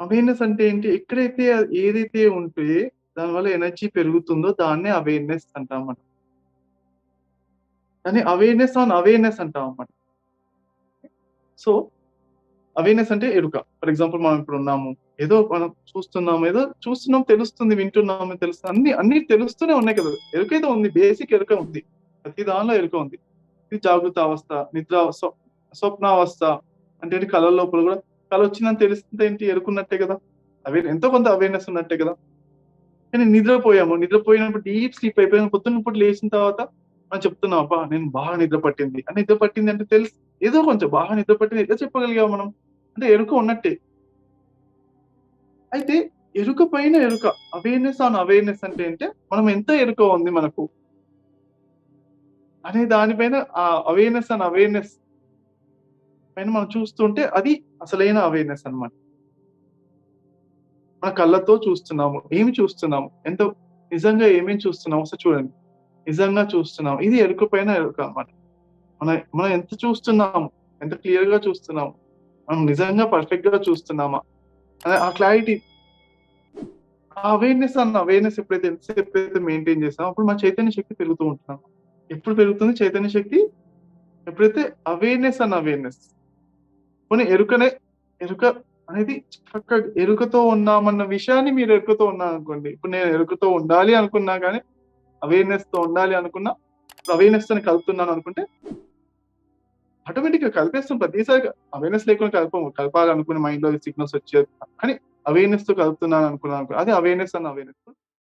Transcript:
Awareness అంటే ఏంటి? ఎక్కడైతే ఏదైతే ఉంటే దానివల్ల ఎనర్జీ పెరుగుతుందో దాన్నే అవేర్‌నెస్ అంటాం మనం. దాన్ని అవేర్‌నెస్ ఆన్ అవేర్‌నెస్ అంటాం అన్నమాట. సో, అవేర్‌నెస్ అంటే ఎరుక. ఫర్ ఎగ్జాంపుల్ మనం ఇప్పుడు ఉన్నాము ఏదో మనం చూస్తున్నాము. ఏదో చూస్తున్నాం తెలుస్తుంది, వింటున్నాము తెలుస్తుంది. అన్ని అన్ని తెలుస్తూనే ఉన్నాయి కదా! ఎరుకైతే ఉంది. బేసిక్ ఎరుక ఉంది. ప్రతి దానిలో ఎరుక ఉంది. ఇది జాగృత అవస్థ, నిద్ర స్వప్నావస్థ అంటే కళల లోపల గూడా కలొచ్చిందని తెలిసింది ఏంటి ఎరుకున్నట్టే కదా అవేర్ ఎంతో కొంత అవేర్‌నెస్ ఉన్నట్టే కదా కానీ నిద్రపోయాము. నిద్రపోయినప్పుడు డీప్ స్లీప్ అయిపోయిన పొద్దున్న లేచిన తర్వాత మనం చెప్తున్నాం. అబ్బా! నేను బాగా నిద్ర పట్టింది. అని నిద్ర పట్టింది అంటే తెలుసు ఏదో కొంచెం బాగా నిద్ర పట్టింది ఏదో చెప్పగలిగాం మనం? అంటే ఎరుక ఉన్నట్టే. అయితే ఎరుక పైన ఎరుక. అవేర్‌నెస్ ఆన్ అవేర్‌నెస్ అంటే ఏంటే మనం ఎంత ఎరుక ఉంది మనకు? అనే దానిపైన ఆ అవేర్‌నెస్ అండ్ అవేర్‌నెస్ పైన మనం చూస్తుంటే అది అసలైన అవేర్‌నెస్ అన్నమాట. మన కళ్ళతో చూస్తున్నాము. ఏమి చూస్తున్నాము? ఎంత నిజంగా ఏమేమి చూస్తున్నాము ఒకసారి చూడండి. నిజంగా చూస్తున్నాము. ఇది ఎరుక పైన ఎరుక అనమాట మన మనం ఎంత చూస్తున్నాము? ఎంత క్లియర్గా చూస్తున్నాము? మనం నిజంగా పర్ఫెక్ట్‌గా చూస్తున్నామా? అనే ఆ క్లారిటీ ఆ అవేర్‌నెస్ అన్న అవేర్‌నెస్ ఎప్పుడైతే ఎంతసేపు ఎప్పుడైతే మెయింటైన్ చేస్తామో అప్పుడు మన చైతన్య శక్తి పెరుగుతూ ఉంటున్నాం. ఎప్పుడు పెరుగుతుంది చైతన్య శక్తి? ఎప్పుడైతే అవేర్‌నెస్ అన్న అవేర్‌నెస్. కొన్ని ఎరుకనే ఎరుక అనేది చక్కగా ఎరుకతో ఉన్నామన్న విషయాన్ని మీరు ఎరుకతో ఉన్నారనుకోండి. ఇప్పుడు నేను ఎరుకతో ఉండాలి అనుకున్నా కానీ అవేర్నెస్తో ఉండాలి అనుకున్నా, అవేర్నెస్తో కలుపుతున్నాను అనుకుంటే ఆటోమేటిక్గా కలిపేస్తాం ప్రతిసారి అవేర్‌నెస్ లేకుండా కలపము. కలపాలనుకుని మైండ్‌లో సిగ్నల్స్ వచ్చేది. కానీ అవేర్నెస్తో కలుపుతున్నాను అనుకున్నాను. అది అవేర్‌నెస్ అన్న అవేర్‌నెస్.